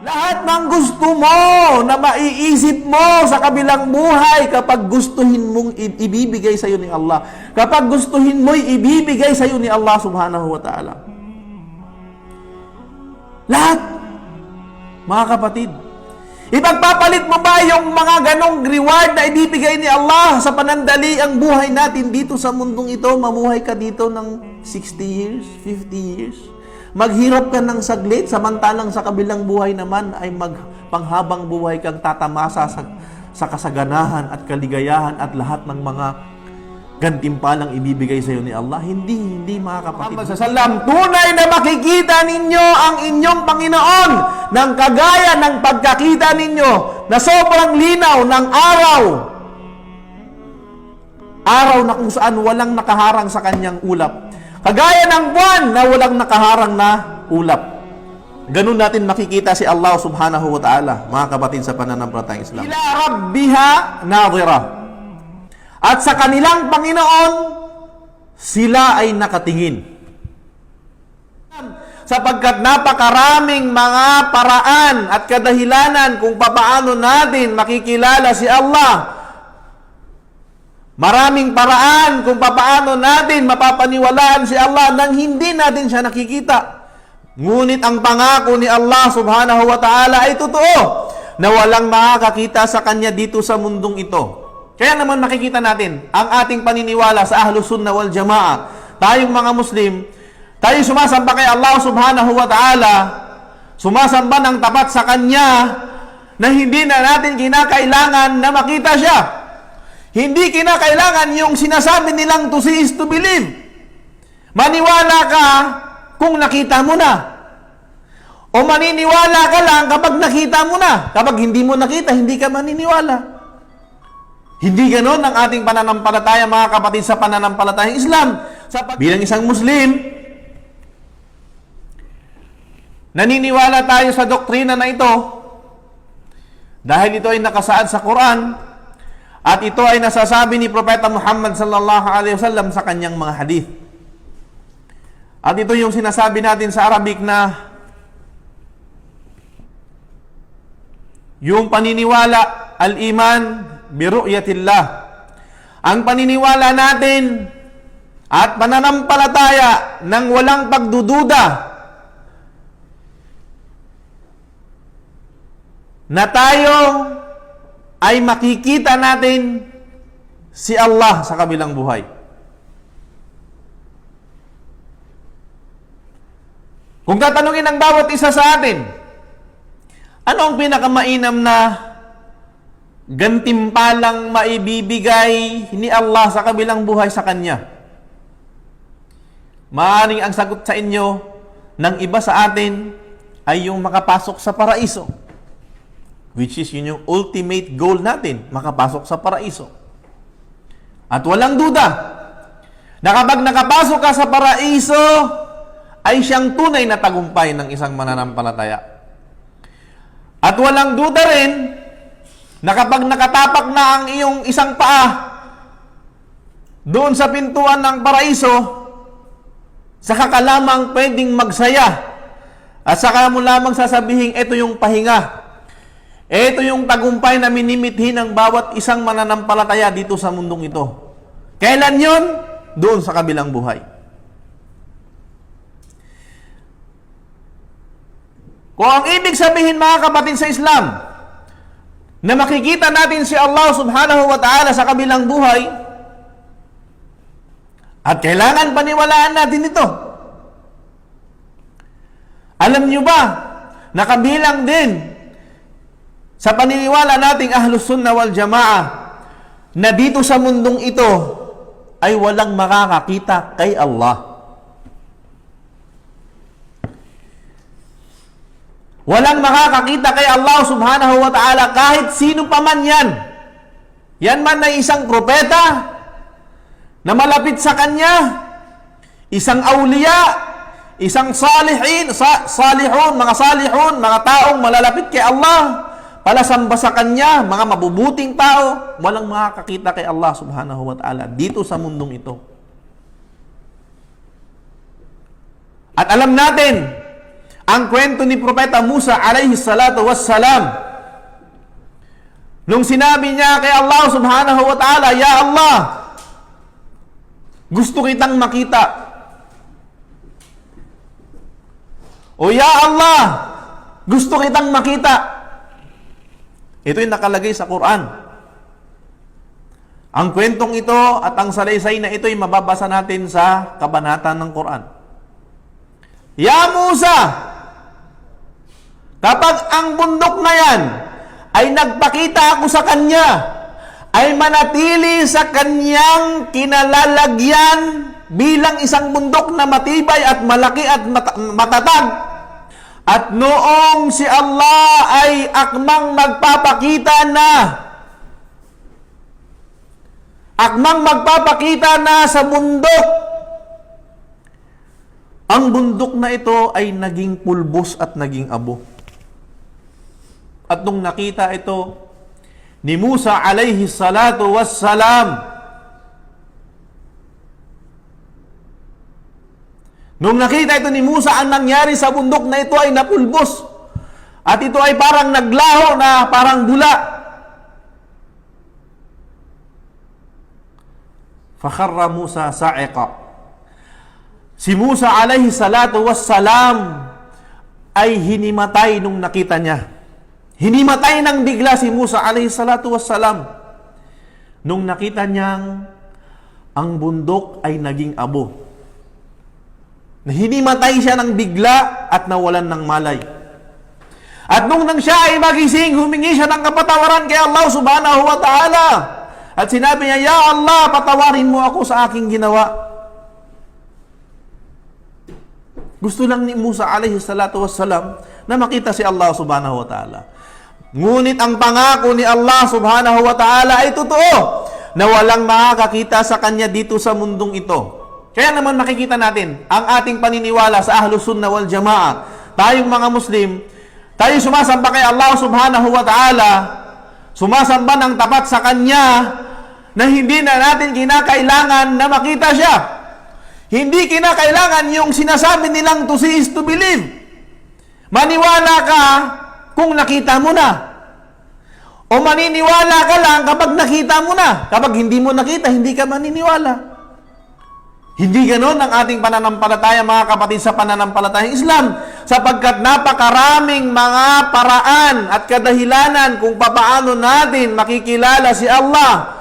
Lahat ng gusto mo na maiisip mo sa kabilang buhay kapag gustuhin mong ibibigay sa iyo ni Allah. Kapag gustuhin mo ibibigay sa iyo ni Allah subhanahu wa ta'ala. Lahat. Mga kapatid. Ipagpapalit mo ba yung mga ganong reward na ibibigay ni Allah sa panandali ang buhay natin dito sa mundong ito? Mamuhay ka dito ng 60 years, 50 years. Maghirap ka ng saglit, samantalang sa kabilang buhay naman ay magpanghabang buhay kang tatamasa sa, sa kasaganahan at kaligayahan at lahat ng mga gantimpalang ibibigay sa iyo ni Allah. Hindi, hindi mga kapatid. Muhammad sallam, tunay na makikita ninyo ang inyong Panginoon ng kagaya ng pagkakita ninyo na sobrang linaw ng araw. Araw na kung saan walang nakaharang sa kanyang ulap. Kagaya ng buwan na walang nakaharang na ulap. Ganun natin makikita si Allah subhanahu wa ta'ala, mga kapatid sa pananampalatayang Islam. Ila rabbiha nadira. At sa kanilang Panginoon, sila ay nakatingin. Sapagkat napakaraming mga paraan at kadahilanan kung papaano natin makikilala si Allah. Maraming paraan kung papaano natin mapapaniwalaan si Allah nang hindi natin siya nakikita. Ngunit ang pangako ni Allah subhanahu wa ta'ala ay totoo na walang makakakita sa Kanya dito sa mundong ito. Kaya naman makikita natin ang ating paniniwala sa Ahlus Sunnah wal Jamaa. Tayong mga Muslim, tayo sumasamba kay Allah subhanahu wa ta'ala, sumasamba ng tapat sa Kanya na hindi na natin kinakailangan na makita siya. Hindi kinakailangan yung sinasabi nilang to see is to believe. Maniwala ka kung nakita mo na. O maniniwala ka lang kapag nakita mo na. Kapag hindi mo nakita, hindi ka maniniwala. Hindi ganon ang ating pananampalataya, mga kapatid, sa pananampalatayang Islam. Sa pag- Bilang isang Muslim, naniniwala tayo sa doktrina na ito dahil ito ay nakasaad sa Quran at ito ay nasasabi ni Propeta Muhammad sallallahu alaihi wasallam sa kanyang mga hadith. At ito yung sinasabi natin sa Arabic na yung paniniwala al-iman bi ru'yatillah. Ang paniniwala natin at pananampalataya ng walang pagdududa na tayo ay makikita natin si Allah sa kabilang buhay. Kung tatanungin ng bawat isa sa atin, ano ang pinakamainam na gantimpalang maibibigay ni Allah sa kabilang buhay sa Kanya? Maaring ang sagot sa inyo ng iba sa atin ay yung makapasok sa paraiso. Which is yun yung ultimate goal natin, makapasok sa paraiso. At walang duda, na kapag nakapasok ka sa paraiso, ay siyang tunay na tagumpay ng isang mananampalataya. At walang duda rin, na kapag nakatapak na ang iyong isang paa doon sa pintuan ng paraiso, saka ka lamang pwedeng magsaya. At saka mo lamang sasabihin, ito yung pahinga. Ito yung tagumpay na minimithi ng bawat isang mananampalataya dito sa mundong ito. Kailan yon? Doon sa kabilang buhay. Kung ang ibig sabihin mga kapatid sa Islam, na makikita natin si Allah subhanahu wa ta'ala sa kabilang buhay, at kailangan paniwalaan natin ito. Alam niyo ba, na kabilang din sa paniniwala nating ahlus sunnah wal jamaa na dito sa mundong ito ay walang makakakita kay Allah. Walang makakakita kay Allah subhanahu wa ta'ala kahit sino pa man yan. Yan man ay isang propeta na malapit sa kanya, isang awliya, isang salihin, sa, salihun, mga salihun, mga taong malalapit kay Allah, palasamba sa kanya, mga mabubuting tao, walang makakakita kay Allah subhanahu wa ta'ala dito sa mundong ito. At alam natin, ang kwento ni Propeta Musa alayhi salatu wassalam. Nung sinabi niya kay Allah subhanahu wa ta'ala, Ya Allah, gusto kitang makita. O Ya Allah, gusto kitang makita. Ito yung nakalagay sa Quran. Ang kwentong ito at ang salaysay na ito ay mababasa natin sa kabanata ng Quran. Ya Musa, kapag ang bundok na yan ay nagpakita ako sa kanya, ay manatili sa kanyang kinalalagyan bilang isang bundok na matibay at malaki at mat- matatag. At noong si Allah ay akmang magpapakita na akmang magpapakita na sa bundok ang bundok na ito ay naging pulbos at naging abo. At nung nakita ito ni Musa alayhi salatu wassalam, nung nakita ito ni Musa, ang nangyari sa bundok na ito ay napulbos. At ito ay parang naglaho na parang bula. Fakharra Musa sa'iqa. Si Musa alayhi salatu wassalam ay hinimatay nung nakita niya. Hinimatay ng bigla si Musa alayhi salatu wassalam nung nakita niyang ang bundok ay naging abo. Hinimatay siya ng bigla at nawalan ng malay. At nung nang siya ay magising, humingi siya ng kapatawaran kay Allah subhanahu wa ta'ala. At sinabi niya, Ya Allah, patawarin mo ako sa aking ginawa. Gusto lang ni Musa alaihi salatu wassalam na makita si Allah subhanahu wa ta'ala. Ngunit ang pangako ni Allah subhanahu wa ta'ala ay totoo na walang makakakita sa kanya dito sa mundong ito. Kaya naman makikita natin ang ating paniniwala sa Ahlus Sunnah wal Jamaa. Tayong mga Muslim, tayo sumasamba kay Allah subhanahu wa ta'ala, sumasamba ng tapat sa Kanya na hindi na natin kinakailangan na makita siya. Hindi kinakailangan yung sinasabi nilang to see is to believe. Maniwala ka kung nakita mo na. O maniniwala ka lang kapag nakita mo na. Kapag hindi mo nakita, hindi ka maniniwala. Hindi ganon ang ating pananampalataya mga kapatid sa pananampalatayang Islam sapagkat napakaraming mga paraan at kadahilanan kung papaano natin makikilala si Allah.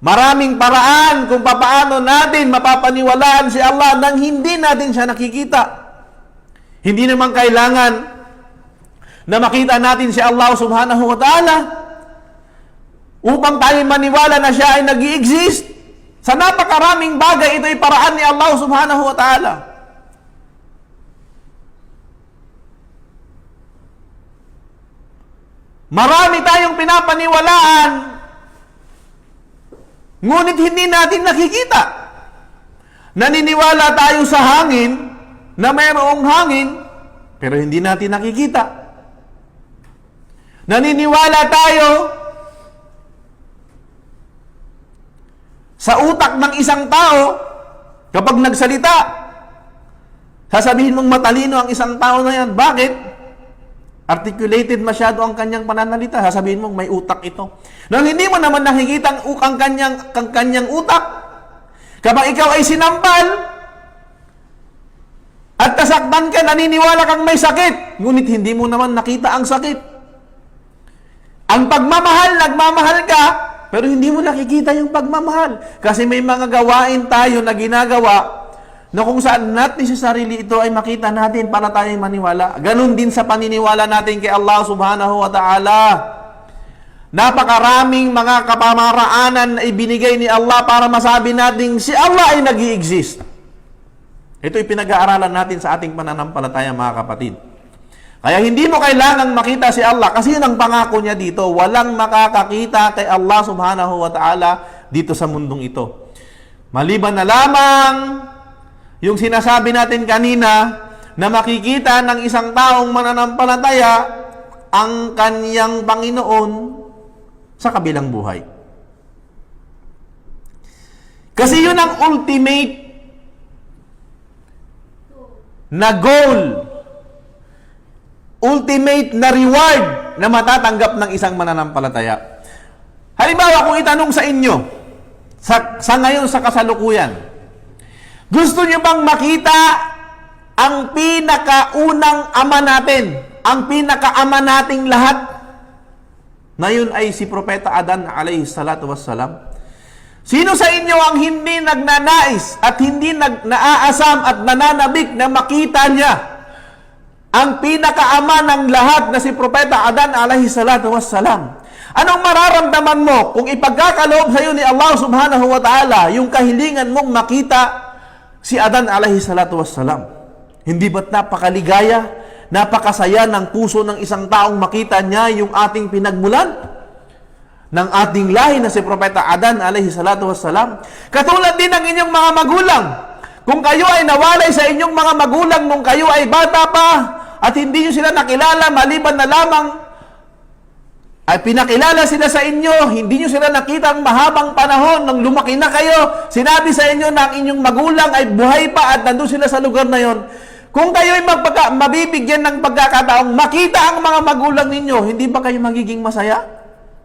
Maraming paraan kung papaano natin mapapaniwalaan si Allah nang hindi natin siya nakikita. Hindi naman kailangan na makita natin si Allah subhanahu wa ta'ala upang tayo maniwala na siya ay nag exist Sa napakaraming bagay, ito ay paraan ni Allah subhanahu wa ta'ala. Marami tayong pinapaniwalaan, ngunit hindi natin nakikita. Naniniwala tayo sa hangin, na mayroong hangin, pero hindi natin nakikita. Naniniwala tayo sa utak ng isang tao kapag nagsalita. Sasabihin mong matalino ang isang tao na yan. Bakit? Articulated masyado ang kanyang pananalita. Sasabihin mong may utak ito. Nang hindi mo naman nakikita ang, ang, kanyang, ang kanyang utak, kapag ikaw ay sinampal, at kasaktan ka, naniniwala kang may sakit, ngunit hindi mo naman nakita ang sakit. Ang pagmamahal, nagmamahal ka, pero hindi mo nakikita yung pagmamahal. Kasi may mga gawain tayo na ginagawa na kung saan natin sa sarili ito ay makita natin para tayo maniwala. Ganon din sa paniniwala natin kay Allah subhanahu wa ta'ala. Napakaraming mga kapamaraanan na ibinigay ni Allah para masabi natin si Allah ay nag exist Ito ay pinag-aaralan natin sa ating pananampalataya mga kapatid. Kaya hindi mo kailangang makita si Allah kasi yun ang pangako niya dito. Walang makakakita kay Allah subhanahu wa ta'ala dito sa mundong ito. Maliban na lamang yung sinasabi natin kanina na makikita ng isang taong mananampalataya ang kanyang Panginoon sa kabilang buhay. Kasi yun ang ultimate na goal, ultimate na reward na matatanggap ng isang mananampalataya. Halimbawa, kung itanong sa inyo, sa, sa ngayon sa kasalukuyan, gusto niyo bang makita ang pinakaunang ama natin, ang pinakaama nating lahat? Ngayon ay si Propeta Adan alayhi salatu wassalam. Sino sa inyo ang hindi nagnanais at hindi nag naaasam at nananabik na makita niya ang pinakaama ng lahat na si Propeta Adan alayhi salatu wassalam? Anong mararamdaman mo kung ipagkakaloob sa iyo ni Allah subhanahu wa ta'ala yung kahilingan mong makita si Adan alayhi salatu wassalam? Hindi ba't napakaligaya, napakasaya ng puso ng isang taong makita niya yung ating pinagmulan? ng ating lahi na si Propeta Adan alayhi salatu wassalam. Katulad din ng inyong mga magulang. Kung kayo ay nawalay sa inyong mga magulang nung kayo ay bata pa at hindi nyo sila nakilala maliban na lamang ay pinakilala sila sa inyo, hindi nyo sila nakita ang mahabang panahon nang lumaki na kayo, sinabi sa inyo na ang inyong magulang ay buhay pa at nandun sila sa lugar na yon. Kung kayo ay mabibigyan ng pagkakataong makita ang mga magulang ninyo, hindi ba kayo magiging masaya?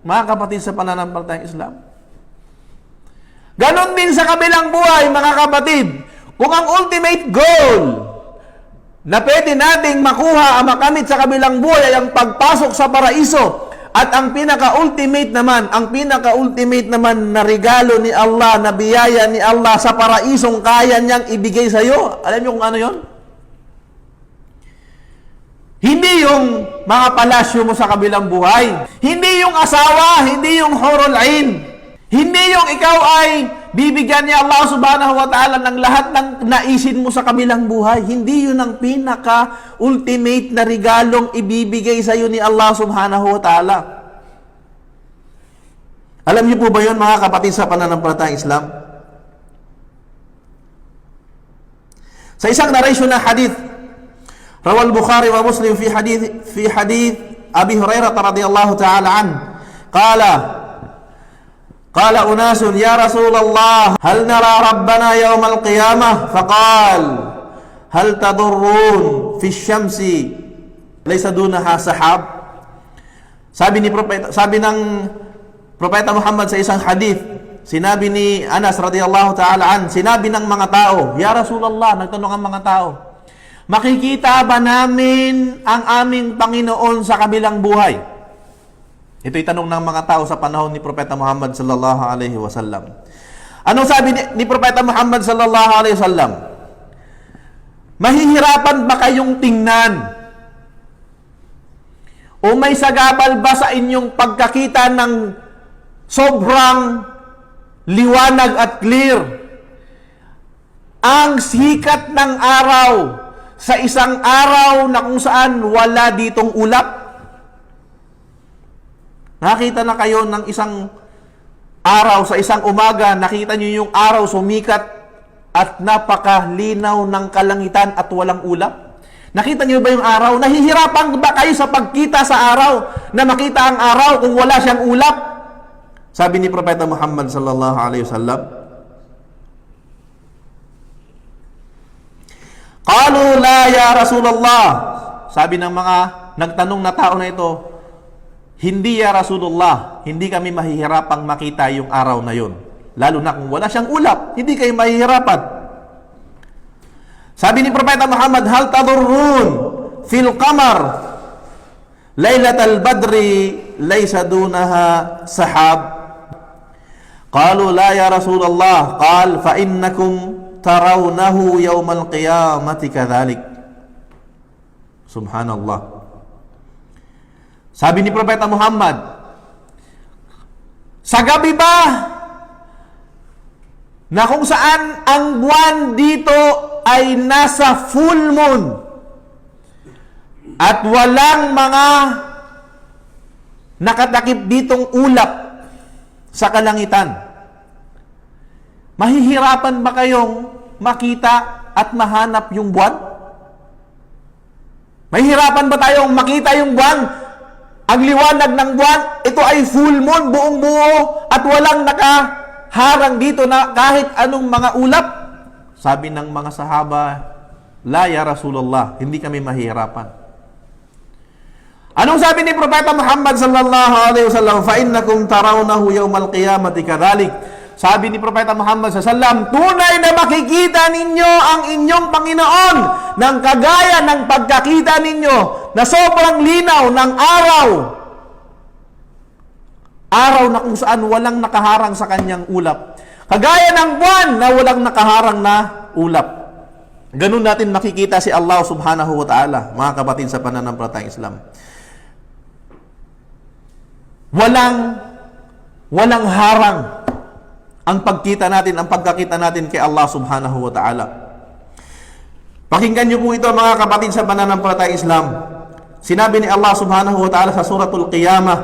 Mga kapatid sa pananampalatayang Islam. Ganon din sa kabilang buhay, mga kapatid. Kung ang ultimate goal na pwede nating makuha ang makamit sa kabilang buhay ay ang pagpasok sa paraiso at ang pinaka-ultimate naman, ang pinaka-ultimate naman na regalo ni Allah, na biyaya ni Allah sa paraisong kaya niyang ibigay sa iyo. Alam niyo kung ano yon? Hindi yung mga palasyo mo sa kabilang buhay. Hindi yung asawa, hindi yung horol ain. Hindi yung ikaw ay Bibigyan niya Allah subhanahu wa ta'ala ng lahat ng naisin mo sa kabilang buhay. Hindi yun ang pinaka-ultimate na regalong ibibigay sa iyo ni Allah subhanahu wa ta'ala. Alam niyo po ba yun mga kapatid sa pananampalatayang Islam? Sa isang narration ng hadith, Rawal Bukhari wa Muslim fi hadith, fi hadith Abi Hurairah radhiyallahu ta'ala an, Kala, قال اناس يا رسول الله هل نرى ربنا يوم القيامه فقال هل تضرون في الشمس ليس دونها سحاب sabi ni propeta sabi ng propeta Muhammad sa isang hadith sinabi ni Anas radhiyallahu ta'ala an sinabi ng mga tao ya Rasulullah nagtanong ang mga tao Makikita ba namin ang aming Panginoon sa kabilang buhay? Ito'y tanong ng mga tao sa panahon ni Propeta Muhammad sallallahu alaihi wasallam. Anong sabi ni, ni Propeta Muhammad sallallahu alaihi wasallam? Mahihirapan ba kayong tingnan? O may sagabal ba sa inyong pagkakita ng sobrang liwanag at clear? Ang sikat ng araw sa isang araw na kung saan wala ditong ulap. Nakita na kayo ng isang araw sa isang umaga, nakita nyo yung araw sumikat at napakalinaw ng kalangitan at walang ulap. Nakita niyo ba yung araw? Nahihirapan ba kayo sa pagkita sa araw na makita ang araw kung wala siyang ulap? Sabi ni Propeta Muhammad sallallahu alaihi wasallam, Qalu la ya Rasulullah. Sabi ng mga nagtanong na tao na ito, hindi ya Rasulullah, hindi kami mahihirapang makita yung araw na yun. Lalo na kung wala siyang ulap, hindi kayo mahihirapan. Sabi ni Propeta Muhammad, Hal tadurrun fil qamar laylat al-badri laysa dunaha sahab. Qalu la ya Rasulullah, qal fa innakum tarawnahu yawm al-qiyamati kadhalik. Subhanallah. Sabi ni Propeta Muhammad, sa gabi ba na kung saan ang buwan dito ay nasa full moon at walang mga nakatakip ditong ulap sa kalangitan. Mahihirapan ba kayong makita at mahanap yung buwan? Mahihirapan ba tayong makita yung buwan? Ang liwanag ng buwan, ito ay full moon, buong buo, at walang nakaharang dito na kahit anong mga ulap. Sabi ng mga sahaba, La ya Rasulullah, hindi kami mahihirapan. Anong sabi ni Propeta Muhammad sallallahu alaihi wasallam? Fa innakum tarawnahu yawmal qiyamati kadhalik. Sabi ni Propeta Muhammad alaihi wasallam, tunay na makikita ninyo ang inyong Panginoon ng kagaya ng pagkakita ninyo na sobrang linaw ng araw. Araw na kung saan walang nakaharang sa kanyang ulap. Kagaya ng buwan na walang nakaharang na ulap. Ganun natin makikita si Allah subhanahu wa ta'ala, mga kapatid sa pananampalatayang Islam. Walang, walang harang ang pagkita natin, ang pagkakita natin kay Allah subhanahu wa ta'ala. Pakinggan niyo po ito mga kapatid sa pananampalatayang Islam. Sinabi ni Allah subhanahu wa ta'ala sa suratul Qiyamah,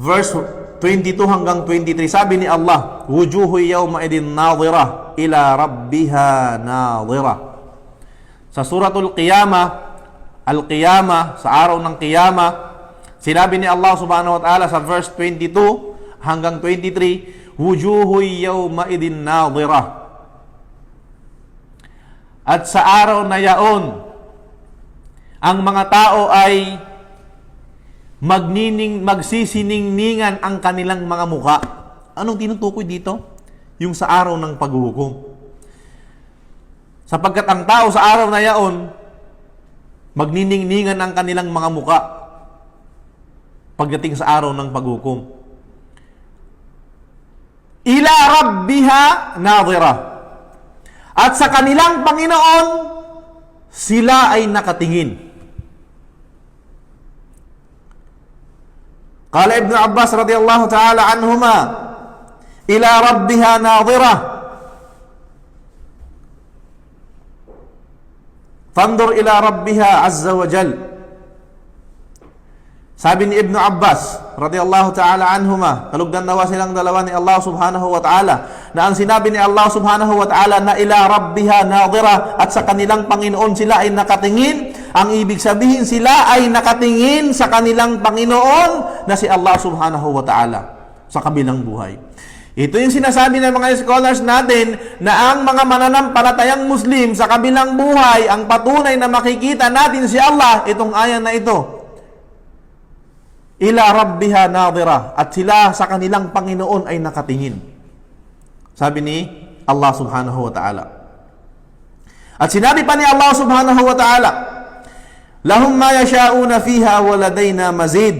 verse 22 hanggang 23, sabi ni Allah, Wujuhu yawma idin nadira ila rabbiha nadira. Sa suratul Qiyamah, Al-Qiyamah, sa araw ng Qiyamah, sinabi ni Allah subhanahu wa ta'ala sa verse 22 hanggang 23, Wujuhu yawma idin nadira. At sa araw na yaon, ang mga tao ay magnining magsisiningningan ang kanilang mga muka. Anong tinutukoy dito? Yung sa araw ng paghuhukom. Sapagkat ang tao sa araw na yaon, magniningningan ang kanilang mga muka pagdating sa araw ng paghukom. Ila rabbiha nadira. At sa kanilang Panginoon, sila ay nakatingin. Kala Ibn Abbas radiyallahu ta'ala anhuma, ila rabbiha nadira. Tandur ila rabbiha azza wa jalla. Sabi ni Ibn Abbas, radiyallahu ta'ala anhuma, kalugdan nawa silang dalawa ni Allah subhanahu wa ta'ala, na ang sinabi ni Allah subhanahu wa ta'ala na ila rabbiha nadira at sa kanilang Panginoon sila ay nakatingin, ang ibig sabihin sila ay nakatingin sa kanilang Panginoon na si Allah subhanahu wa ta'ala sa kabilang buhay. Ito yung sinasabi ng mga scholars natin na ang mga mananampalatayang Muslim sa kabilang buhay, ang patunay na makikita natin si Allah, itong ayan na ito ila rabbiha nadira at sila sa kanilang Panginoon ay nakatingin. Sabi ni Allah subhanahu wa ta'ala. At sinabi pa ni Allah subhanahu wa ta'ala, Lahum ma yasha'una fiha wa ladayna mazid.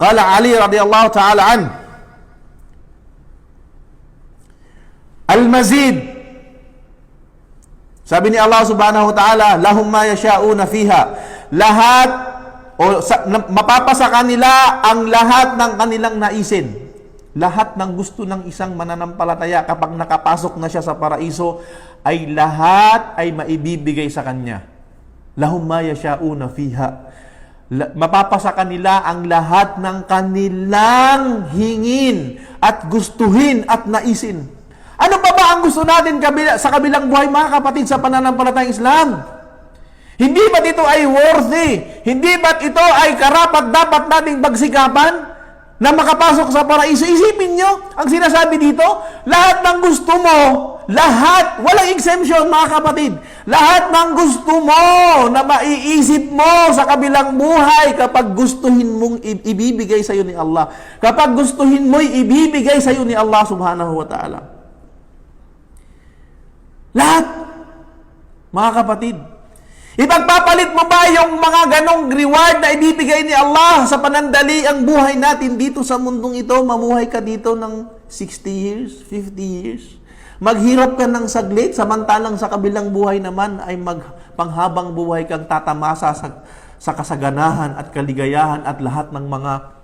Qala Ali radiyallahu ta'ala an. Al-mazid. Sabi ni Allah subhanahu wa ta'ala, Lahum ma yasha'una fiha. Lahat o sa, na, mapapasa kanila ang lahat ng kanilang naisin. Lahat ng gusto ng isang mananampalataya kapag nakapasok na siya sa paraiso ay lahat ay maibibigay sa kanya. Lahum ma yasha'una fiha. La, mapapasa kanila ang lahat ng kanilang hingin at gustuhin at naisin. Ano pa ba ang gusto natin kabila, sa kabilang buhay mga kapatid sa pananampalatayang Islam? Hindi ba ito ay worthy? Hindi ba ito ay karapat dapat nating pagsikapan na makapasok sa paraiso? Isipin nyo, ang sinasabi dito, lahat ng gusto mo, lahat, walang exemption mga kapatid, lahat ng gusto mo na maiisip mo sa kabilang buhay kapag gustuhin mong ibibigay sa iyo ni Allah. Kapag gustuhin mo ibibigay sa iyo ni Allah subhanahu wa ta'ala. Lahat, mga kapatid, Ipagpapalit mo ba yung mga ganong reward na ibibigay ni Allah sa panandali ang buhay natin dito sa mundong ito? Mamuhay ka dito ng 60 years, 50 years. Maghirap ka ng saglit, samantalang sa kabilang buhay naman ay magpanghabang buhay kang tatamasa sa, sa kasaganahan at kaligayahan at lahat ng mga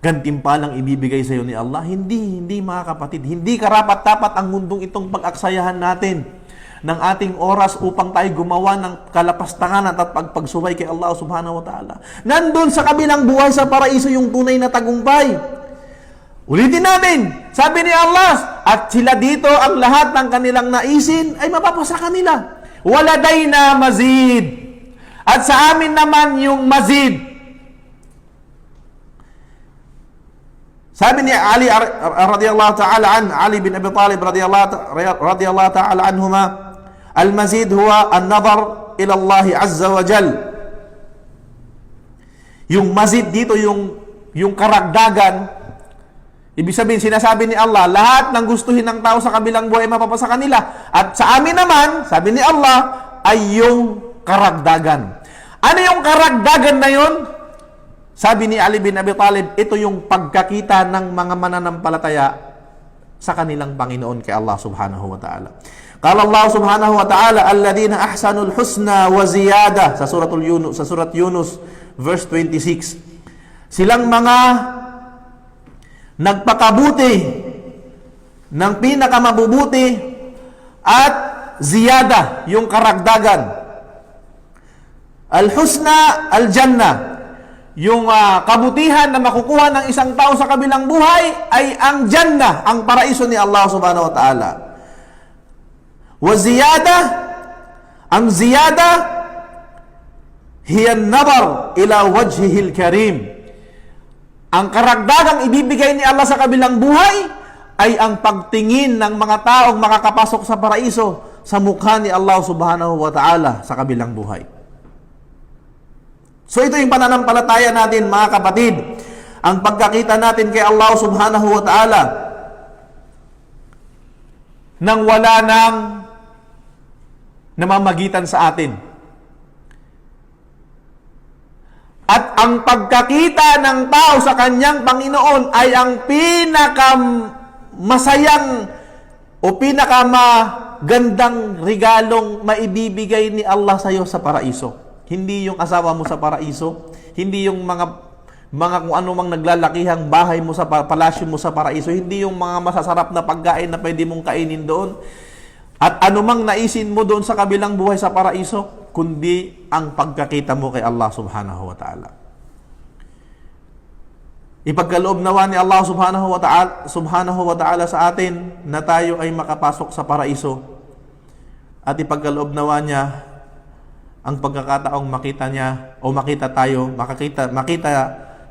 gantimpalang ibibigay sa iyo ni Allah. Hindi, hindi mga kapatid. Hindi karapat-dapat ang mundong itong pag-aksayahan natin ng ating oras upang tayo gumawa ng kalapastangan at pagpagsuway kay Allah subhanahu wa ta'ala. Nandun sa kabilang buhay sa paraiso yung tunay na tagumpay. Ulitin natin, sabi ni Allah, at sila dito ang lahat ng kanilang naisin ay mapapasa kanila. Waladay na mazid. At sa amin naman yung mazid. Sabi ni Ali radiyallahu ta'ala an, Ali bin Abi Talib radiyallahu ta'ala anhuma, Al-mazid huwa an-nazar ila Allah azza wa jal. Yung mazid dito yung yung karagdagan Ibig sabihin, sinasabi ni Allah, lahat ng gustuhin ng tao sa kabilang buhay mapapasa kanila. At sa amin naman, sabi ni Allah, ay yung karagdagan. Ano yung karagdagan na yun? Sabi ni Ali bin Abi Talib, ito yung pagkakita ng mga mananampalataya sa kanilang Panginoon kay Allah subhanahu wa ta'ala. Qala Allah subhanahu wa ta'ala, alladhina ahsanul husna wa ziyada sa suratul Yunus, sa surat Yunus verse 26. Silang mga nagpakabuti ng pinakamabubuti at ziyada, yung karagdagan. Al-husna, al-janna. Yung ah, kabutihan na makukuha ng isang tao sa kabilang buhay ay ang janna, ang paraiso ni Allah subhanahu wa ta'ala. Wa ziyada, ang ziyada, hiya nabar ila wajhihil karim. Ang karagdagang ibibigay ni Allah sa kabilang buhay ay ang pagtingin ng mga taong makakapasok sa paraiso sa mukha ni Allah subhanahu wa ta'ala sa kabilang buhay. So ito yung pananampalataya natin mga kapatid. Ang pagkakita natin kay Allah subhanahu wa ta'ala nang wala nang namamagitan sa atin. At ang pagkakita ng tao sa kanyang Panginoon ay ang pinaka masayang o pinaka magandang regalong maibibigay ni Allah sa iyo sa paraiso. Hindi yung asawa mo sa paraiso, hindi yung mga mga kung ano mang naglalakihang bahay mo sa pa- palasyo mo sa paraiso, hindi yung mga masasarap na pagkain na pwede mong kainin doon. At anumang naisin mo doon sa kabilang buhay sa paraiso, kundi ang pagkakita mo kay Allah subhanahu wa ta'ala. Ipagkaloob nawa ni Allah subhanahu wa ta'ala, subhanahu wa ta'ala sa atin na tayo ay makapasok sa paraiso. At ipagkaloob nawa niya ang pagkakataong makita niya o makita tayo, makakita, makita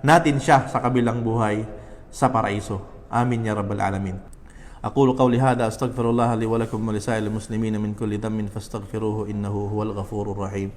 natin siya sa kabilang buhay sa paraiso. Amin ya rabbal alamin. أقول قولي هذا أستغفر الله لي ولكم ولسائر المسلمين من كل ذنب فاستغفروه إنه هو الغفور الرحيم.